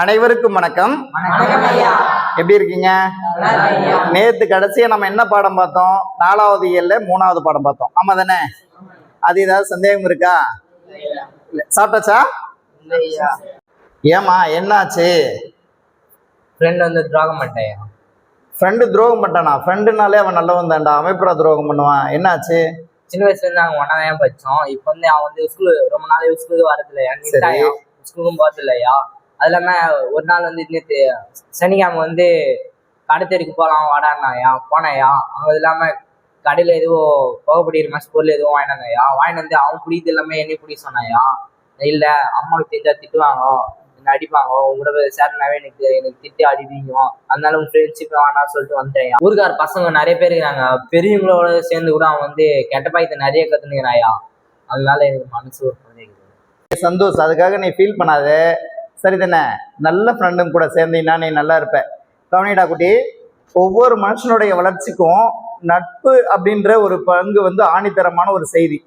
அனைவருக்கும் வணக்கம். வணக்கம் ஐயா எப்படி இருக்கீங்க. நேத்து கடைசியா நம்ம என்ன பாடம் பார்த்தோம்? நாலாவது இயல்ல மூணாவது பாடம் பார்த்தோம். ஆமா தானே அது ஏதாவது சந்தேகம் இருக்கா? இல்ல. சாப்பிட்டாச்சா? ஏமா என்னாச்சு? ஃப்ரெண்ட் வந்து துரோகம் பண்ணிட்டேன் ஃப்ரெண்டு துரோகம் பண்ணிட்டானா? ஃப்ரெண்டுனாலே அவன் நல்லவன் தான்டா. அமைப்புறா துரோகம் பண்ணுவான்? என்னாச்சு? சின்ன வயசுல இருந்து நாங்க ஒன்னா தான் படிச்சோம். இப்போ வந்து அவன் வந்து ஸ்கூல் ரொம்ப நாள் ஸ்கூலுக்கு வரது இல்லையா சரி. நின்ட்டாயா ஸ்கூலுக்கும் போறது இல்லையா அது இல்லாமல் ஒரு நாள் வந்து நேற்று சனிக்கிழமை வந்து கடைத்தெருக்கு போகலாம் வாடானாயா போனாயா அங்க அது இல்லாமல் கடையில் எதுவும் புகைப்படிக்கிற மாதிரி பொருள் எதுவும் வாங்கினாங்கயா வாங்கிட்டு வந்து அவன் பிடிக்கிறது எல்லாமே என்னை பிடிக்க சொன்னாயா இல்லை அம்மாவுக்கு தெரிஞ்சா திட்டுவாங்க என்ன அடிப்பாங்க உங்களோட கூட சேர்னாவே எனக்கு எனக்கு திட்டு அடிப்பீங்க. அதனால உங்க ஃப்ரெண்ட்ஷிப் வேணாம் சொல்லிட்டு வந்துட்டேன் ஊருக்கார பசங்க நிறைய பேர் இருக்காங்க. பெரியவங்களோட சேர்ந்து கூட அவன் வந்து கெட்ட பாயத்தை நிறைய கற்றுனுக்கிறாயா அதனால எனக்கு மனசு ஒரு மாதிரி சந்தோஷ் அதுக்காக நீ ஃபீல் பண்ணாத. சரி தானே நல்ல ஃப்ரெண்டும் கூட சேர்ந்தீங்கன்னா நீ நல்லா இருப்ப. கவனிடா குட்டி ஒவ்வொரு மனுஷனுடைய வளர்ச்சிக்கும் நட்பு அப்படின்ற ஒரு பங்கு வந்து ஆணித்தரமான ஒரு செய்தி.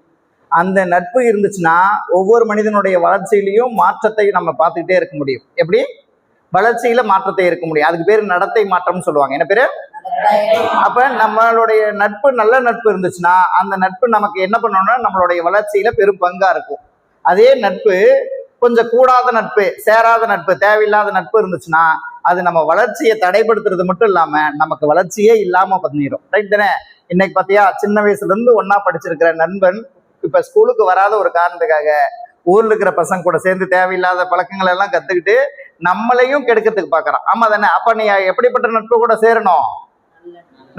அந்த நட்பு இருந்துச்சுன்னா ஒவ்வொரு மனிதனுடைய வளர்ச்சியிலையும் மாற்றத்தை நம்ம பார்த்துக்கிட்டே இருக்க முடியும். எப்படி? வளர்ச்சியில மாற்றத்தை இருக்க முடியும். அதுக்கு பேர் நடத்தை மாற்றம்னு சொல்லுவாங்க. என்ன பேரு? அப்ப நம்மளுடைய நட்பு நல்ல நட்பு இருந்துச்சுன்னா அந்த நட்பு நமக்கு என்ன பண்ணணும்னா நம்மளுடைய வளர்ச்சியில பெரும் பங்கா இருக்கும். அதே நட்பு கொஞ்சம் கூடாத நட்பு சேராத நட்பு தேவையில்லாத நட்பு இருந்துச்சுன்னா அது நம்ம வளர்ச்சியை தடைப்படுத்துறது மட்டும் இல்லாம நமக்கு வளர்ச்சியே இல்லாம பண்ணிடும் ரைட் தானே? இன்னைக்கு பாத்தியா சின்ன வயசுல இருந்து ஒன்னா படிச்சிருக்கிற நண்பன் இப்ப ஸ்கூலுக்கு வராத ஒரு காரணத்துக்காக ஊர்ல இருக்கிற பசங்க கூட சேர்ந்து தேவையில்லாத பழக்கங்கள் எல்லாம் கத்துக்கிட்டு நம்மளையும் கெடுக்கிறதுக்கு பாக்குறான். ஆமா தானே? அப்ப நீ எப்படிப்பட்ட நட்பு கூட சேரணும்?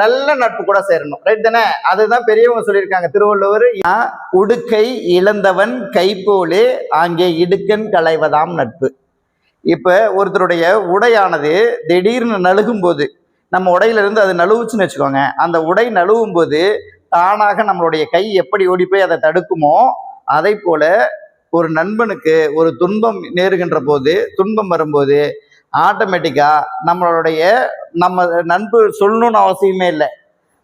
நல்ல நட்பு கூட சேரணும். ரைட் தானே? அதுதான் பெரியவங்க சொல்லியிருக்காங்க. திருவள்ளுவர் உடுக்கை இழந்தவன் கைப்போலே அங்கே இடுக்கன் களைவதாம் நட்பு. இப்போ ஒருத்தருடைய உடையானது திடீர்னு நழுகும் போது நம்ம உடையில இருந்து அது நழுவுச்சுன்னு வச்சுக்கோங்க. அந்த உடை நழுவும் போது தானாக நம்மளுடைய கை எப்படி ஓடி போய் அதை தடுக்குமோ அதை போல ஒரு நண்பனுக்கு ஒரு துன்பம் நேருகின்ற போது துன்பம் வரும்போது ஆட்டோமேட்டிக்காக நம்மளுடைய நம்ம நண்பு சொல்லணும்னு அவசியமே இல்லை.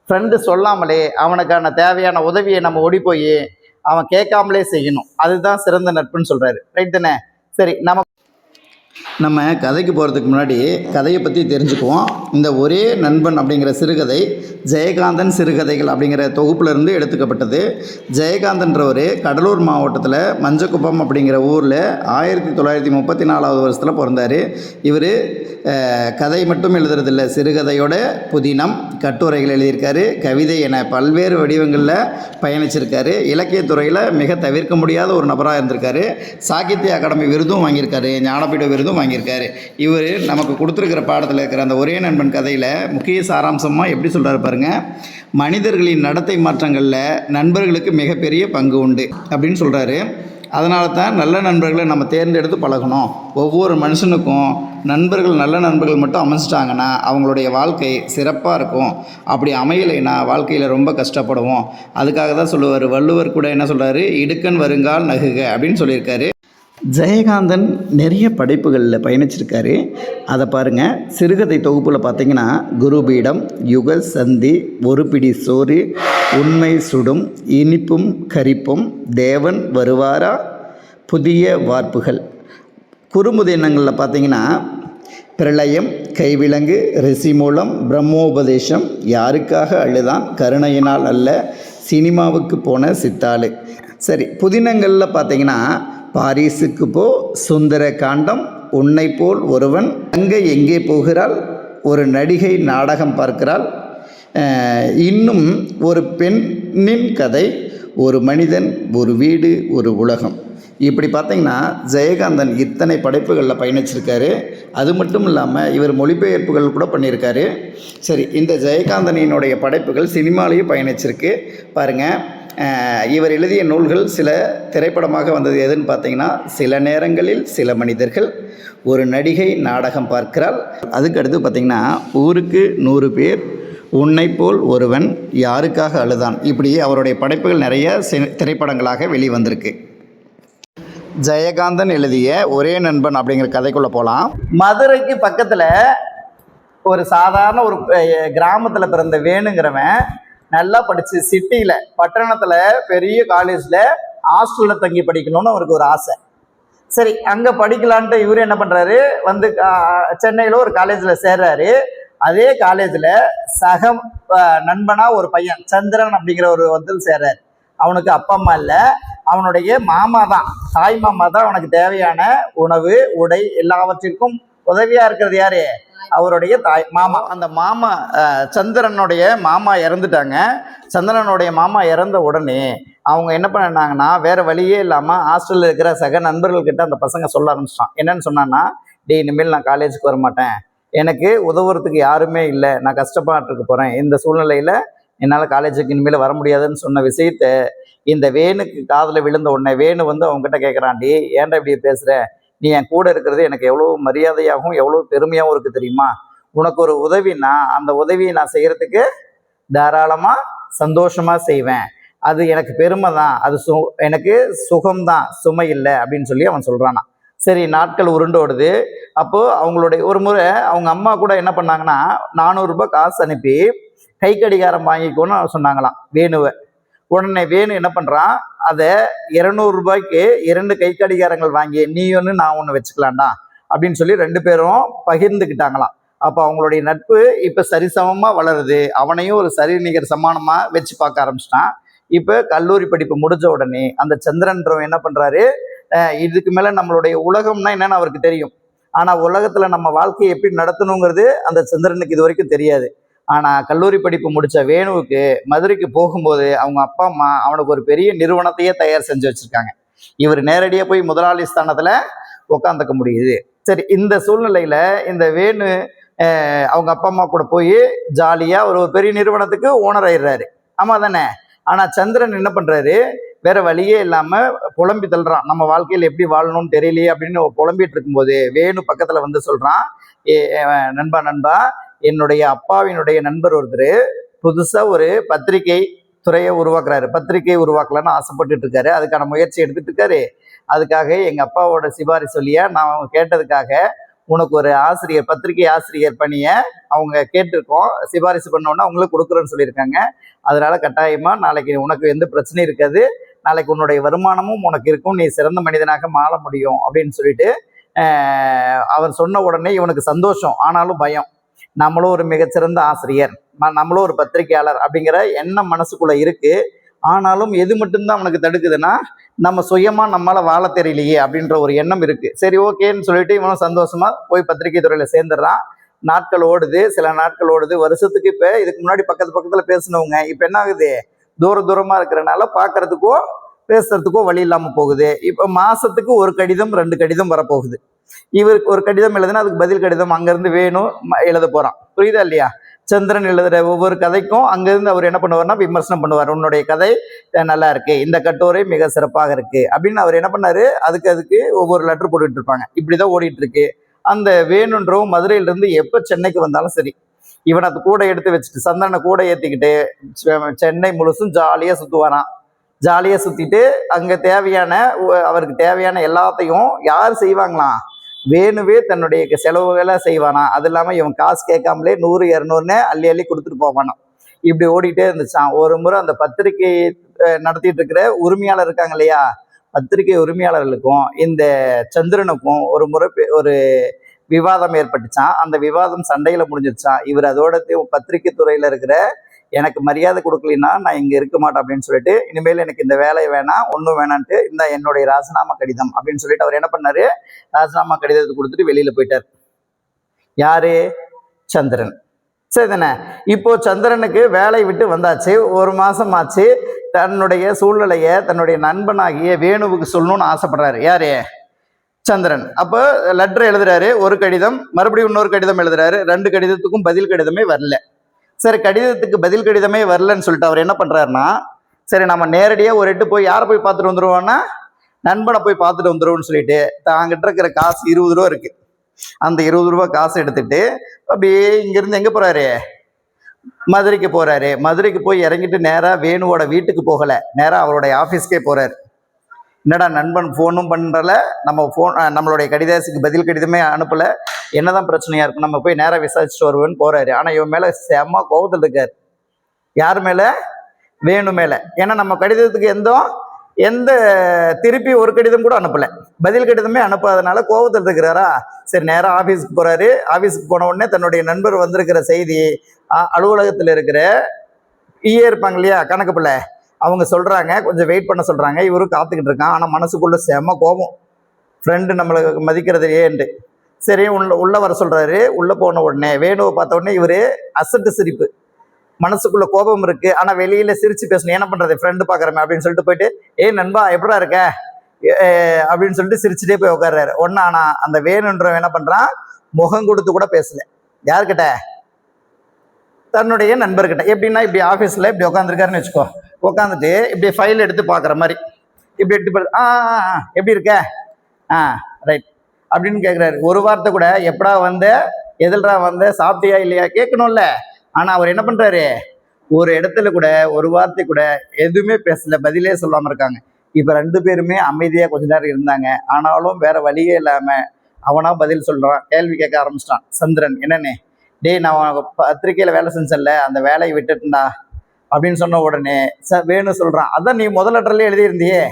ஃப்ரெண்டு சொல்லாமலே அவனுக்கான தேவையான உதவியை நம்ம ஓடி போய் அவன் கேட்காமலே செய்யணும். அதுதான் சிறந்த நட்புன்னு சொல்கிறாரு ரைட் தானே? சரி நம்ம நம்ம கதைக்கு போகிறதுக்கு முன்னாடி கதையை பற்றி தெரிஞ்சுக்குவோம். இந்த ஒரே நண்பன் அப்படிங்கிற சிறுகதை ஜெயகாந்தன் சிறுகதைகள் அப்படிங்கிற தொகுப்புலேருந்து எடுத்துக்கப்பட்டது. ஜெயகாந்தன்றவர் கடலூர் மாவட்டத்தில் மஞ்சக்குப்பம் அப்படிங்கிற ஊரில் ஆயிரத்தி தொள்ளாயிரத்தி முப்பத்தி நாலாவது வருஷத்தில் பிறந்தார். இவர் கதை மட்டும் எழுதுறதில்ல சிறுகதையோட புதினம் கட்டுரைகள் எழுதியிருக்காரு. கவிதை என பல்வேறு வடிவங்களில் பயணிச்சிருக்காரு. இலக்கியத்துறையில் மிக தவிர்க்க முடியாத ஒரு நபராக இருந்திருக்காரு. சாகித்ய அகாடமி விருதும் வாங்கியிருக்காரு. ஞானபீட விருதும் வாங்கியிருக்காரு. இவர் நமக்கு கொடுத்துருக்கிற பாடத்தில் இருக்கிற அந்த ஒரே நண்பன் கதையில் முக்கிய சாராம்சமாக எப்படி சொல்கிறாரு பாருங்க மனிதர்களின் நடத்தை மாற்றங்களில் நண்பர்களுக்கு மிகப்பெரிய பங்கு உண்டு அப்படின்னு சொல்கிறாரு அதனால தான் நல்ல நண்பர்களை நம்ம தேர்ந்தெடுத்து பழகணும். ஒவ்வொரு மனுஷனுக்கும் நண்பர்கள் நல்ல நண்பர்கள் மட்டும் அமைஞ்சிட்டாங்கன்னா அவங்களுடைய வாழ்க்கை சிறப்பாக இருக்கும். அப்படி அமையலைன்னா வாழ்க்கையில் ரொம்ப கஷ்டப்படுவோம். அதுக்காக தான் சொல்லுவார் வள்ளுவர் கூட என்ன சொல்கிறாரு இடுக்கன் வருங்கால் நகுக அப்படின்னு சொல்லியிருக்காரு. ஜெயகாந்தன் நிறைய படைப்புகளில் பயணிச்சிருக்காரு. அதை பாருங்கள் சிறுகதை தொகுப்பில் பார்த்தீங்கன்னா குருபீடம் யுக சந்தி ஒரு பிடி சோறு உண்மை சுடும் இனிப்பும் கரிப்பும் தேவன் வருவாரா? புதிய வார்ப்புகள். குறும்புதினங்களில் பார்த்தீங்கன்னா பிரளயம் கைவிலங்கு ரிசி மூலம் பிரம்மோபதேசம் யாருக்காக அழுதான்? கருணையினால் அல்ல சினிமாவுக்கு போன சித்தாளு. சரி புதினங்களில் பார்த்தீங்கன்னா பாரிஸுக்கு போ சுந்தர காண்டம் உன்னை போல் ஒருவன் அங்கே எங்கே போகிறாள்? ஒரு நடிகை நாடகம் பார்க்கிறாள். இன்னும் ஒரு பெண்ணின் கதை ஒரு மனிதன் ஒரு வீடு ஒரு உலகம். இப்படி பார்த்தீங்கன்னா ஜெயகாந்தன் இத்தனை படைப்புகளில் பயணிச்சிருக்காரு. அது மட்டும் இல்லாமல் இவர் மொழிபெயர்ப்புகள் கூட பண்ணியிருக்காரு. சரி இந்த ஜெயகாந்தனினுடைய படைப்புகள் சினிமாலேயும் பயணிச்சிருக்கு. பாருங்கள் இவர் எழுதிய நூல்கள் சில திரைப்படமாக வந்தது எதுன்னு பார்த்தீங்கன்னா சில நேரங்களில் சில மனிதர்கள் ஒரு நடிகை நாடகம் பார்க்கிறாள். அதுக்கு அடுத்து பார்த்தீங்கன்னா ஊருக்கு நூறு பேர் உன்னை போல் ஒருவன் யாருக்காக அழுதான்? இப்படி அவருடைய படைப்புகள் நிறைய திரைப்படங்களாக வெளிவந்திருக்கு. ஜெயகாந்தன் எழுதிய ஒரே நண்பன் அப்படிங்கிற கதைக்குள்ளே போகலாம் மதுரைக்கு பக்கத்தில் ஒரு சாதாரண ஒரு கிராமத்தில் பிறந்த வேணுங்கிறவன் நல்லா படிச்சு சிட்டியில் பட்டணத்தில் பெரிய காலேஜில் ஹாஸ்டல்ல தங்கி படிக்கணும்னு அவருக்கு ஒரு ஆசை. சரி அங்க படிக்கலான்ட்டு இவரு என்ன பண்றாரு? வந்து சென்னையில ஒரு காலேஜ்ல சேர்றாரு. அதே காலேஜ்ல சக நண்பனா ஒரு பையன் சந்திரன் அப்படிங்கிற ஒரு வந்து சேர்றாரு. அவனுக்கு அப்பா அம்மா இல்லை. அவனுடைய மாமா தான் தாய் மாமா தான் அவனுக்கு தேவையான உணவு உடை எல்லாவற்றிற்கும் உதவியா இருக்கிறது யாரு? அவருடைய தாய் மாமா. அந்த மாமா சந்திரனுடைய மாமா இறந்துட்டாங்க. சந்திரனுடைய மாமா இறந்த உடனே அவங்க என்ன பண்ணாங்கன்னா வேற வழியே இல்லாம ஹாஸ்டல்ல இருக்கிற சக நண்பர்கள் கிட்ட அந்த பசங்க சொல்ல ஆரம்பிச்சிட்டான். என்னன்னு சொன்னான்னா டே இனிமேல் நான் காலேஜுக்கு வர மாட்டேன் எனக்கு உதவுறதுக்கு யாருமே இல்லை. நான் கஷ்டப்பட்டுருக்கு போறேன். இந்த சூழ்நிலையில என்னால் காலேஜுக்கு இனிமேல் வர முடியாதுன்னு சொன்ன விஷயத்த இந்த வேணுக்கு காதில் விழுந்த உடனே வேணு வந்து அவங்ககிட்ட கேட்குறான்டி ஏன்டா இப்படி பேசுகிறேன் நீ என் கூட இருக்கிறது எனக்கு எவ்வளோ மரியாதையாகவும் எவ்வளோ பெருமையாகவும் இருக்கு தெரியுமா? உனக்கு ஒரு உதவினா அந்த உதவியை நான் செய்கிறதுக்கு தாராளமாக சந்தோஷமாக செய்வேன். அது எனக்கு பெருமை தான். அது சு எனக்கு சுகம்தான் சுமை இல்லை அப்படின்னு சொல்லி அவன் சொல்கிறானா சரி நாட்கள் உருண்டோடுது அப்போது அவங்களுடைய ஒரு முறை அவங்க அம்மா கூட என்ன பண்ணாங்கன்னா நானூறுரூபா காசு அனுப்பி கை கடிகாரம் வாங்கிக்கோன்னு சொன்னாங்களாம் வேணுவை. உடனே வேணும் என்ன பண்ணுறான் அதை இருநூறு ரூபாய்க்கு இரண்டு கை கடிகாரங்கள் வாங்கி நீ ஒன்று நான் ஒன்று வச்சுக்கலாம்டா அப்படின்னு சொல்லி ரெண்டு பேரும் பகிர்ந்துக்கிட்டாங்களாம் அப்போ அவங்களுடைய நட்பு இப்போ சரிசமமாக வளருது. அவனையும் ஒரு சரி நிகர் சமானமாக வச்சு பார்க்க ஆரம்பிச்சிட்டான். இப்போ கல்லூரி படிப்பு முடிஞ்ச உடனே அந்த சந்திரன்றவன் என்ன பண்ணுறாரு இதுக்கு மேலே நம்மளுடைய உலகம்னா என்னென்னு அவருக்கு தெரியும். ஆனால் உலகத்தில் நம்ம வாழ்க்கையை எப்படி நடத்தணுங்கிறது அந்த சந்திரனுக்கு இது வரைக்கும் தெரியாது. ஆனா கல்லூரி படிப்பு முடிச்ச வேணுவுக்கு மதுரைக்கு போகும்போது அவங்க அப்பா அம்மா அவனுக்கு ஒரு பெரிய நிறுவனத்தையே தயார் செஞ்சு வச்சிருக்காங்க. இவர் நேரடியாக போய் முதலாளி ஸ்தானத்துல உட்காந்துக்க முடியுது. சரி இந்த சூழ்நிலையில இந்த வேணு அவங்க அப்பா அம்மா கூட போய் ஜாலியா ஒரு பெரிய நிறுவனத்துக்கு ஓனர் ஆயிடுறாரு. ஆமா தானே? ஆனா சந்திரன் என்ன பண்றாரு? வேற வழியே இல்லாம புலம்பி தள்ளுறான். நம்ம வாழ்க்கையில எப்படி வாழணும்னு தெரியலையே அப்படின்னு புலம்பிட்டு இருக்கும்போது வேணு பக்கத்துல வந்து சொல்றான். நண்பா நண்பா என்னுடைய அப்பாவினுடைய நண்பர் ஒருத்தர் புதுசாக ஒரு பத்திரிகை துறையை உருவாக்குறாரு. பத்திரிகை உருவாக்கலான்னு ஆசைப்பட்டுட்டு இருக்காரு. அதுக்கான முயற்சி எடுத்துட்டு இருக்காரு. அதுக்காக எங்கள் அப்பாவோட சிபாரிசு சொல்லிய நான் கேட்டதுக்காக உனக்கு ஒரு ஆசிரியர் பத்திரிகை ஆசிரியர் பணியை அவங்க கேட்டிருக்கோம். சிபாரிசு பண்ணோன்னா அவங்களுக்கு கொடுக்குறோன்னு சொல்லியிருக்காங்க. அதனால கட்டாயமாக நாளைக்கு உனக்கு எந்த பிரச்சனையும் இருக்காது. நாளைக்கு உன்னுடைய வருமானமும் உனக்கு இருக்கும். நீ சிறந்த மனிதனாக மாற முடியும் அப்படின்னு சொல்லிட்டு அவர் சொன்ன உடனே இவனுக்கு சந்தோஷம். ஆனாலும் பயம். நம்மளும் ஒரு மிகச்சிறந்த ஆசிரியர். நம்மளும் ஒரு பத்திரிகையாளர் அப்படிங்கிற எண்ணம் மனசுக்குள்ள இருக்கு. ஆனாலும் எது மட்டும்தான் அவனுக்கு தடுக்குதுன்னா நம்ம சுயமா நம்மளால வாழ தெரியலையே அப்படின்ற ஒரு எண்ணம் இருக்கு. சரி ஓகேன்னு சொல்லிட்டு இவனும் சந்தோஷமா போய் பத்திரிகை துறையில சேர்ந்துடுறான். நாட்கள் ஓடுது. சில நாட்கள் ஓடுது. வருஷத்துக்கு இப்ப இதுக்கு முன்னாடி பக்கத்து பக்கத்துல பேசினவங்க. இப்ப என்ன ஆகுது? தூர தூரமா இருக்கிறனால பாக்குறதுக்கோ பேசுறதுக்கோ வழி இல்லாம போகுது. இப்ப மாசத்துக்கு ஒரு கடிதம் ரெண்டு கடிதம் வரப்போகுது. இவருக்கு ஒரு கடிதம் எழுதுனா அதுக்கு பதில் கடிதம் அங்கிருந்து வேணும் எழுத போறான். புரியுதா இல்லையா? சந்திரன் எழுதுற ஒவ்வொரு கதைக்கும் அங்கிருந்து அவர் என்ன பண்ணுவார்னா விமர்சனம் பண்ணுவார். உன்னுடைய கதை நல்லா இருக்கு இந்த கட்டுரை மிக சிறப்பாக இருக்கு. அப்படின்னு அவர் என்ன பண்ணாரு? அதுக்கு அதுக்கு ஒவ்வொரு லெட்டர் போட்டுட்டு இருப்பாங்க. இப்படிதான் ஓடிட்டு இருக்கு. அந்த வேணுன்றவும் மதுரையிலிருந்து எப்போ சென்னைக்கு வந்தாலும் சரி இவனை அது கூட எடுத்து வச்சுட்டு சந்திரனை கூட ஏற்றிக்கிட்டு சென்னை முழுசும் ஜாலியாக சுற்றுவாரான் ஜாலியா சுற்றிட்டு அங்கே தேவையான அவருக்கு தேவையான எல்லாத்தையும் யார் செய்வாங்களாம்? வேணுவே தன்னுடைய செலவுகளை செய்வானா? அது இல்லாமல் இவன் காசு கேட்காமலே நூறு இரநூறுன்னு அள்ளி அள்ளி கொடுத்துட்டு போவானாம் இப்படி ஓடிட்டே இருந்துச்சான் ஒரு முறை அந்த பத்திரிகை நடத்திட்டு இருக்கிற உரிமையாளர் இருக்காங்க இல்லையா? பத்திரிகை உரிமையாளர்களுக்கும் இந்த சந்திரனுக்கும் ஒரு முறை ஒரு விவாதம் ஏற்பட்டுச்சான் அந்த விவாதம் சண்டையில் முடிஞ்சிருச்சான் இவர் அதோட பத்திரிகை துறையில் இருக்கிற எனக்கு மரியாதை கொடுக்கலன்னா நான் இங்கே இருக்க மாட்டேன் அப்படின்னு சொல்லிட்டு இனிமேல் எனக்கு இந்த வேலை வேணாம் ஒன்றும் வேணான்ட்டு இந்த என்னுடைய ராஜினாமா கடிதம் அப்படின்னு சொல்லிட்டு அவர் என்ன பண்ணாரு? ராஜினாமா கடிதத்தை கொடுத்துட்டு வெளியில போயிட்டார். யாரு? சந்திரன். சரி தானே? இப்போ சந்திரனுக்கு வேலை விட்டு வந்தாச்சு ஒரு மாசம் ஆச்சு தன்னுடைய சூழ்நிலைய தன்னுடைய நண்பனாகிய வேணுவுக்கு சொல்லணும்னு ஆசைப்படுறாரு. யாரு? சந்திரன். அப்போ லெட்டர் எழுதுறாரு ஒரு கடிதம் மறுபடியும் இன்னொரு கடிதம் எழுதுறாரு ரெண்டு கடிதத்துக்கும் பதில் கடிதமே வரல. சரி கடிதத்துக்கு பதில் கடிதமே வரலன்னு சொல்லிட்டு அவர் என்ன பண்ணுறாருன்னா சரி நம்ம நேரடியாக ஒரு எட்டு போய் யாரை போய் பார்த்துட்டு வந்துடுவோன்னா நண்பனை போய் பார்த்துட்டு வந்துடுவோம்னு சொல்லிட்டு தாங்கிட்ட இருக்கிற காசு இருபது ரூபா இருக்குது அந்த இருபது ரூபா காசு எடுத்துட்டு அப்படியே இங்கேருந்து எங்கே போகிறாரு மதுரைக்கு போகிறாரு மதுரைக்கு போய் இறங்கிட்டு நேராக வேணுவோட வீட்டுக்கு போகலை. நேராக அவருடைய ஆஃபீஸ்க்கே போகிறாரு என்னடா நண்பன் ஃபோனும் பண்ணுறல நம்ம ஃபோன் நம்மளுடைய கடிதாசுக்கு பதில் கடிதமே அனுப்பலை. என்னதான் பிரச்சனையாக இருக்கும்? நம்ம போய் நேராக விசாரிச்சுட்டு வருவேன்னு போகிறாரு ஆனால் இவன் மேலே செம்ம கோபத்தில் இருக்கார். யார் மேலே? வேணு மேலே. ஏன்னா நம்ம கடிதத்துக்கு எந்த எந்த திருப்பி ஒரு கடிதம் கூட அனுப்பலை. பதில் கடிதமே அனுப்பாதனால கோவத்தில் இருக்கிறாரா? சரி நேராக ஆஃபீஸுக்கு போகிறாரு ஆஃபீஸுக்கு போன உடனே தன்னுடைய நண்பர் வந்திருக்கிற செய்தி அலுவலகத்தில் இருக்கிற பிஏ இருப்பாங்க இல்லையா? கணக்கு பிள்ளை. அவங்க சொல்கிறாங்க கொஞ்சம் வெயிட் பண்ண சொல்கிறாங்க இவரும் காத்துக்கிட்டு இருக்கான். ஆனால் மனசுக்குள்ளே செம கோபம். ஃப்ரெண்டு நம்மளை மதிக்கிறது ஏன்ட்டு. சரி உள்ள உள்ள வர சொல்கிறாரு உள்ளே போன உடனே வேணுவை பார்த்த உடனே இவர் அசட்டு சிரிப்பு. மனசுக்குள்ள கோபம் இருக்குது ஆனால் வெளியில் சிரித்து பேசணும். என்ன பண்ணுறது ஃப்ரெண்டு பார்க்குறமே அப்படின்னு சொல்லிட்டு போயிட்டு ஏய் நண்பா எப்படா இருக்க? அப்படின்னு சொல்லிட்டு சிரிச்சுட்டே போய் உட்காடுறாரு ஒன்னா ஆனால் அந்த வேணுன்றவன் என்ன பண்ணுறான் முகம் கொடுத்து கூட பேசல. யார்கிட்ட? தன்னுடைய நண்பர்கிட்ட. எப்படின்னா இப்படி ஆஃபீஸில் இப்படி உட்காந்துருக்காருன்னு வச்சுக்கோ. உட்காந்துட்டு இப்படி ஃபைல் எடுத்து பார்க்குற மாதிரி. இப்படி எடுத்து ஆ ஆ, ஆ, எப்படி இருக்க? ஆ ரைட் அப்படின்னு கேட்குறாரு ஒரு வார்த்தை கூட எப்படா வந்து? எதில்ரா வந்து? சாப்பிட்டியா இல்லையா? கேட்கணும்ல ஆனால் அவர் என்ன பண்ணுறாரு ஒரு இடத்துல கூட ஒரு வார்த்தை கூட எதுவுமே பேசல பதிலே சொல்லாமல் இருக்காங்க. இப்போ ரெண்டு பேருமே அமைதியாக கொஞ்ச நேரம் இருந்தாங்க. ஆனாலும் வேற வழியே இல்லாமல் அவனாக பதில் சொல்கிறான் கேள்வி கேட்க ஆரம்பிச்சிட்டான். சந்திரன் என்னன்னு டேய் நான் பத்திரிக்கையில் வேலை செஞ்சேன்ல. அந்த வேலையை விட்டுட்டேன்டா. அப்படின்னு சொன்ன உடனே ச வேணும் சொல்கிறான் அதான் நீ முதல் லெட்டர்லேயே எழுதியிருந்தியே.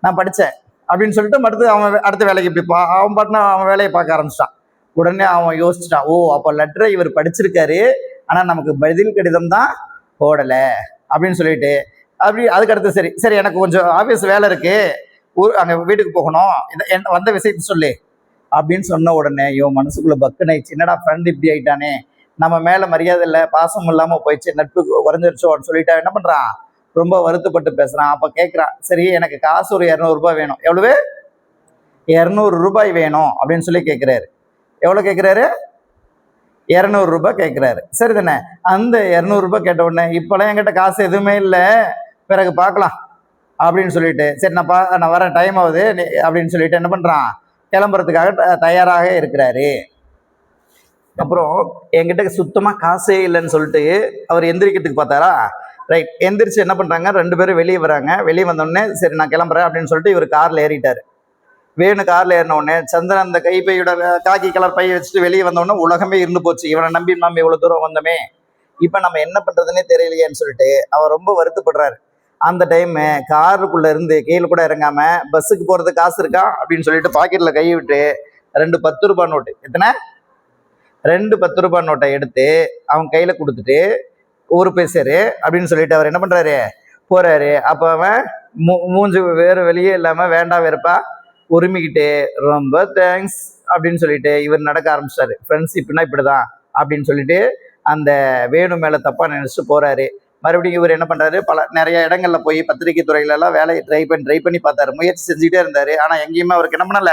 நான் படித்தேன் அப்படின்னு சொல்லிட்டு அடுத்து அவன் வே- அடுத்த வேலைக்கு இப்படி பா அவன் பாட்டினா அவன் வேலையை பார்க்க ஆரம்பிச்சிட்டான். உடனே அவன் யோசிச்சிட்டான் ஓ அப்போ லெட்டரை இவர் படிச்சிருக்காரு. ஆனால் நமக்கு பதில் கடிதம் தான் போடலை. அப்படின்னு சொல்லிட்டு அப்படி அதுக்கு அடுத்து சரி சரி எனக்கு கொஞ்சம் ஆஃபீஸ் வேலை இருக்குது ஊர் அங்கே வீட்டுக்கு போகணும். இதை என் வந்த விஷயத்த சொல்லு. அப்படின்னு சொன்ன உடனே இவன் மனசுக்குள்ளே பக்குனாயிடுச்சு என்னடா ஃப்ரெண்ட் இப்படி ஆயிட்டானே. நம்ம மேல மரியாதை இல்லை பாசம் இல்லாம போயிடுச்சு நட்பு குறைஞ்சிருச்சோன்னு சொல்லிட்டா என்ன பண்றான்? ரொம்ப வருத்தப்பட்டு பேசுறான். அப்ப கேட்கறான் சரி எனக்கு காசு ஒரு இரநூறு ரூபாய் வேணும். எவ்வளவு? இரநூறு ரூபாய் வேணும் அப்படின்னு சொல்லி கேட்கிறாரு எவ்வளவு கேட்கிறாரு இரநூறு ரூபாய் கேட்குறாரு சரி தானே? அந்த இரநூறு ரூபாய் கேட்ட உடனே இப்போலாம் என்கிட்ட காசு எதுவுமே இல்லை பிறகு பார்க்கலாம் அப்படின்னு சொல்லிட்டு சரி நான் பா நான் வரேன் டைம் ஆகுது அப்படின்னு சொல்லிட்டு என்ன பண்ணுறான் கிளம்புறதுக்காக த- தயாராக இருக்கிறாரு. அப்புறம் என்கிட்ட சுத்தமாக காசே இல்லைன்னு சொல்லிட்டு அவர் எந்திரிக்கிறதுக்கு பார்த்தாரா? ரைட் எந்திரிச்சு என்ன பண்ணுறாங்க ரெண்டு பேரும் வெளியே வராங்க. வெளியே வந்தோடனே சரி நான் கிளம்புறேன் அப்படின்னு சொல்லிட்டு இவர் காரில் ஏறிட்டார். வேணு காரில் ஏறின உடனே சந்திரன் அந்த கைப்பையோட காக்கி கலர் பையை வச்சுட்டு வெளியே வந்தோடனே உலகமே இருந்து போச்சு. இவனை நம்பி நம்ம இவ்வளோ தூரம் வந்தோமே. இப்போ நம்ம என்ன பண்ணுறதுனே தெரியலையேன்னு சொல்லிட்டு அவர் ரொம்ப வருத்தப்படுறாரு. அந்த டைமு காருக்குள்ளே இருந்து கீழே கூட இறங்காமல் பஸ்ஸுக்கு போகிறதுக்கு காசு இருக்கா? அப்படின்னு சொல்லிட்டு பாக்கெட்டில் கை விட்டு ரெண்டு பத்து ரூபாய் நோட்டு எத்தனை? ரெண்டு பத்து ரூபாய் நோட்டை எடுத்து அவன் கையில் கொடுத்துட்டு ஊர் பேசுறாரு. அப்படின்னு சொல்லிட்டு அவர் என்ன பண்ணுறாரு போகிறாரு அப்போ அவன் மூ- மூஞ்சி வேறு வெளியே இல்லாமல் வேண்டாம் வெறுப்பா உரிமிக்கிட்டு ரொம்ப தேங்க்ஸ் அப்படின்னு சொல்லிட்டு இவர் நடக்க ஆரம்பிச்சிட்டாரு ஃப்ரெண்ட்ஷிப்னா இப்படிதான் அப்படின்னு சொல்லிட்டு அந்த வேணு மேலே தப்பாக நினச்சிட்டு போகிறாரு மறுபடியும் இவர் என்ன பண்றாரு? பல நிறைய இடங்கள்ல போய் பத்திரிகை துறையில எல்லாம் வேலையை ட்ரை பண்ணி ட்ரை பண்ணி பார்த்தாரு. முயற்சி செஞ்சுட்டே இருந்தாரு. ஆனா எங்கேயுமே அவருக்கு என்ன பண்ணல?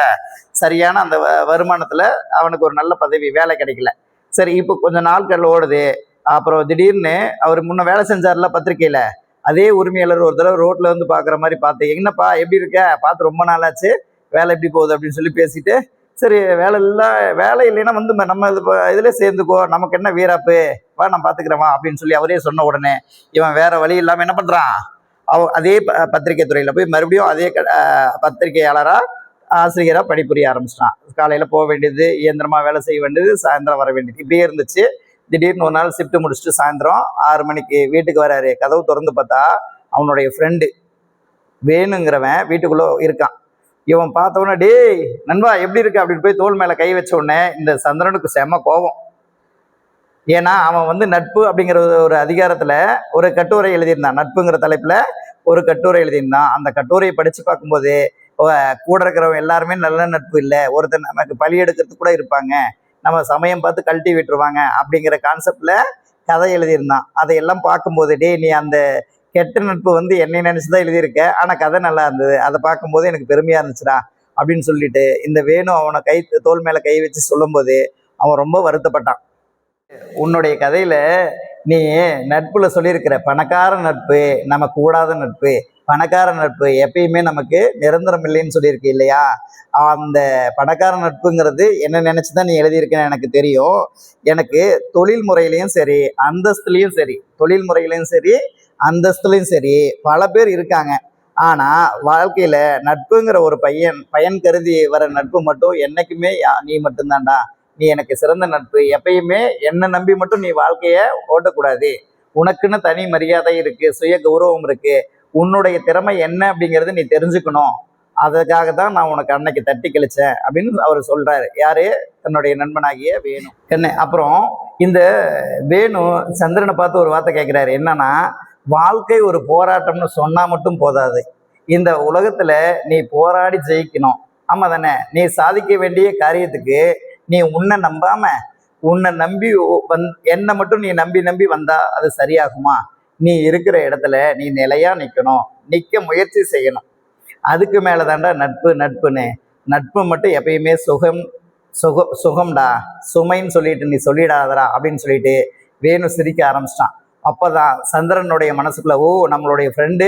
சரியான அந்த வ- வருமானத்துல அவனுக்கு ஒரு நல்ல பதவி வேலை கிடைக்கல. சரி இப்போ கொஞ்சம் நாட்கள் ஓடுது. அப்புறம் திடீர்னு அவர் முன்ன வேலை செஞ்சார்ல பத்திரிக்கையில் அதே உரிமையாளர் ஒரு தடவை ரோட்ல வந்து பாக்குற மாதிரி பார்த்து என்னப்பா எப்படி இருக்க? பார்த்து ரொம்ப நாளாச்சு. வேலை எப்படி போகுது? அப்படின்னு சொல்லி பேசிட்டு சரி வேலை இல்லை வேலை இல்லைன்னா வந்து நம்ம இது ப- இதுல சேர்ந்துக்கோ. நமக்கு என்ன வீராப்பு? வா நான் பார்த்துக்கிறேன் வா அப்படின்னு சொல்லி அவரே சொன்ன உடனே இவன் வேற வழி இல்லாமல் என்ன பண்ணுறான் அவ அதே ப- பத்திரிகை துறையில் போய் மறுபடியும் அதே க- அஹ் ஆசிரியராக பணிபுரிய ஆரம்பிச்சிட்டான். காலையில் போக வேண்டியது இயந்திரமாக வேலை செய்ய வேண்டியது சாயந்தரம் வர வேண்டியது. இப்படியே இருந்துச்சு. திடீர்னு ஒரு நாள் ஷிஃப்ட் முடிச்சுட்டு சாயந்தரம் ஆறு மணிக்கு வீட்டுக்கு வராரு. கதவு திறந்து பார்த்தா அவனுடைய ஃப்ரெண்டு வேணுங்கிறவன் வீட்டுக்குள்ளே இருக்கான். இவன் பார்த்த டேய் நண்பா எப்படி இருக்கு? அப்படின்னு போய் தோள் மேலே கை வச்ச உடனே இந்த சந்திரனுக்கு செம கோபம். ஏன்னா அவன் வந்து நட்பு அப்படிங்கிற ஒரு- ஒரு ஒரு கட்டுரை எழுதியிருந்தான். நட்புங்கிற தலைப்பில் ஒரு கட்டுரை எழுதியிருந்தான். அந்த கட்டுரையை படித்து பார்க்கும்போது கூட இருக்கிறவங்க எல்லாருமே நல்ல நட்பு இல்லை. ஒருத்தர் நமக்கு பழி எடுக்கிறதுக்கு கூட இருப்பாங்க. நம்ம சமயம் பார்த்து கழட்டி விட்டுருவாங்க அப்படிங்கிற கான்செப்டில் கதை எழுதியிருந்தான். அதையெல்லாம் பார்க்கும்போது டேய் நீ அந்த கெட்ட நட்பு வந்து என்னை நினச்சி தான் எழுதியிருக்க. ஆனால் கதை நல்லா இருந்தது. அதை பார்க்கும்போது எனக்கு பெருமையாக இருந்துச்சுடா அப்படின்னு சொல்லிட்டு இந்த வேணும் அவனை கை தோல் மேலே கை வச்சு சொல்லும்போது அவன் ரொம்ப வருத்தப்பட்டான். உன்னுடைய கதையில நீ நட்புல சொல்லியிருக்கிற பணக்கார நட்பு நம்ம கூடாத நட்பு பணக்கார நட்பு எப்பயுமே நமக்கு நிரந்தரம் இல்லைன்னு சொல்லியிருக்கு இல்லையா? அந்த பணக்கார நட்புங்கிறது என்ன நினச்சி தான் நீ எழுதியிருக்கேன்னு எனக்கு தெரியும். எனக்கு தொழில் முறையிலையும் சரி அந்தஸ்துலையும் சரி தொழில் முறையிலையும் சரி அந்தஸ்துலையும் சரி பல பேர் இருக்காங்க. ஆனால் வாழ்க்கையில் நட்புங்கிற ஒரு பையன் பயன் கருதி வர நட்பு மட்டும் என்றைக்குமே யா- நீ மட்டும்தான்டா. நீ எனக்கு சிறந்த நட்பு. எப்பயுமே என்னை நம்பி மட்டும் நீ வாழ்க்கையை ஓட்டக்கூடாது. உனக்குன்னு தனி மரியாதை இருக்குது சுய கௌரவம் இருக்குது உன்னுடைய திறமை என்ன அப்படிங்கிறது நீ தெரிஞ்சுக்கணும். அதுக்காக தான் நான் உனக்கு அன்னைக்கு தட்டி கழிச்சேன் அப்படின்னு அவர் சொல்கிறாரு யார்? தன்னுடைய நண்பனாகிய வேணு. என்ன? அப்புறம் இந்த வேணு சந்திரனை பார்த்து ஒரு வார்த்தை கேட்குறாரு என்னன்னா வாழ்க்கை ஒரு போராட்டம்னு சொன்னால் மட்டும் போதாது. இந்த உலகத்தில் நீ போராடி ஜெயிக்கணும். ஆமாம் தானே நீ சாதிக்க வேண்டிய காரியத்துக்கு நீ உன்னை நம்பாம உன்னை நம்பி வந் என்னை மட்டும் நீ நம்பி நம்பி வந்தா அது சரியாகுமா? நீ இருக்கிற இடத்துல நீ நிலையா நிற்கணும் நிற்க முயற்சி செய்யணும். அதுக்கு மேலே தாண்டா நட்பு நட்புன்னு. நட்பு மட்டும் எப்பயுமே சுகம் சுக சுகம்டா. சுமைன்னு சொல்லிட்டு நீ சொல்லிடாதடா அப்படின்னு சொல்லிட்டு வேணு சிரிக்க ஆரம்பிச்சிட்டான். அப்பதான் சந்திரனுடைய மனசுக்குள்ள ஓ நம்மளுடைய ஃப்ரெண்டு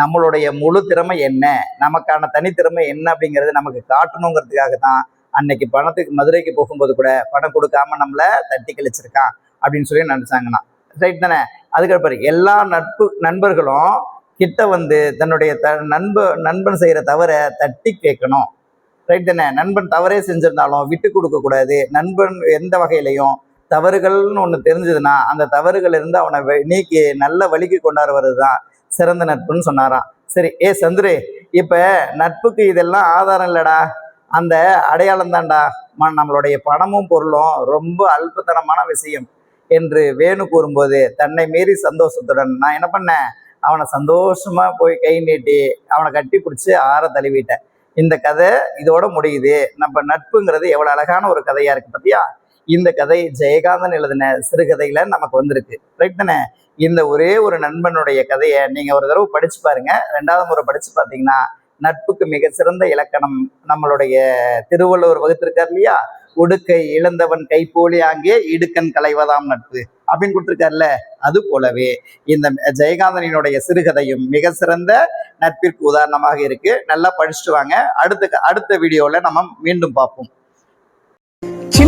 நம்மளுடைய முழு திறமை என்ன? நமக்கான தனித்திறமை என்ன? அப்படிங்கிறது நமக்கு காட்டணுங்கிறதுக்காக தான் அன்னைக்கு பணத்துக்கு மதுரைக்கு போகும்போது கூட பணம் கொடுக்காம நம்மள தட்டி கழிச்சிருக்கான் அப்படின்னு சொல்லி நினைச்சாங்கண்ணா. ரைட் தானே? அதுக்கப்புறம் எல்லா நட்பு நண்பர்களும் கிட்ட வந்து தன்னுடைய த நண்ப நண்பன் செய்கிற தவறை தட்டி கேட்கணும். ரைட் தானே? நண்பன் தவறே செஞ்சிருந்தாலும் விட்டு கொடுக்கக்கூடாது நண்பன் எந்த வகையிலையும் தவறுகள்னு ஒன்று தெரிஞ்சதுன்னா அந்த தவறுகள் இருந்து அவனை நீக்கி நல்ல வழிக்கு கொண்டாட தான் சிறந்த நட்புன்னு சொன்னாராம். சரி ஏ சந்துரு இப்போ நட்புக்கு இதெல்லாம் ஆதாரம் இல்லைடா. அந்த அடையாளம் தான்டா நம்மளுடைய பணமும் பொருளும் ரொம்ப அல்பத்தனமான விஷயம் என்று வேணு கூறும்போது தன்னை மீறி சந்தோஷத்துடன் நான் என்ன பண்ணேன்? அவனை சந்தோஷமா போய் கை நீட்டி அவனை கட்டி பிடிச்சி ஆற தழுவிட்டேன். இந்த கதை இதோட முடியுது. நம்ம நட்புங்கிறது எவ்வளோ அழகான ஒரு கதையா இருக்கு பத்தியா? இந்த கதை ஜெயகாந்தன் எழுதின சிறுகதையில நமக்கு வந்திருக்கு. ரைட் தானே? இந்த ஒரே ஒரு நண்பனுடைய கதையை நீங்க ஒரு தடவை படிச்சு பாருங்க. ரெண்டாவது முறை படிச்சு பார்த்தீங்கன்னா நட்புக்கு மிக சிறந்த இலக்கணம் நம்மளுடைய திருவள்ளுவர் வகுத்திருக்கார் இல்லையா? உடுக்கை இழந்தவன் கைப்போலி அங்கே இடுக்கன் களைவதாம் நட்பு. அப்படின்னு கொடுத்துருக்காருல்ல? அது போலவே இந்த ஜெயகாந்தனினுடைய சிறுகதையும் மிக சிறந்த நட்பிற்கு உதாரணமாக இருக்கு. நல்லா படிச்சுட்டு வாங்க. அடுத்த அடுத்த வீடியோவில் நம்ம மீண்டும் பார்ப்போம்.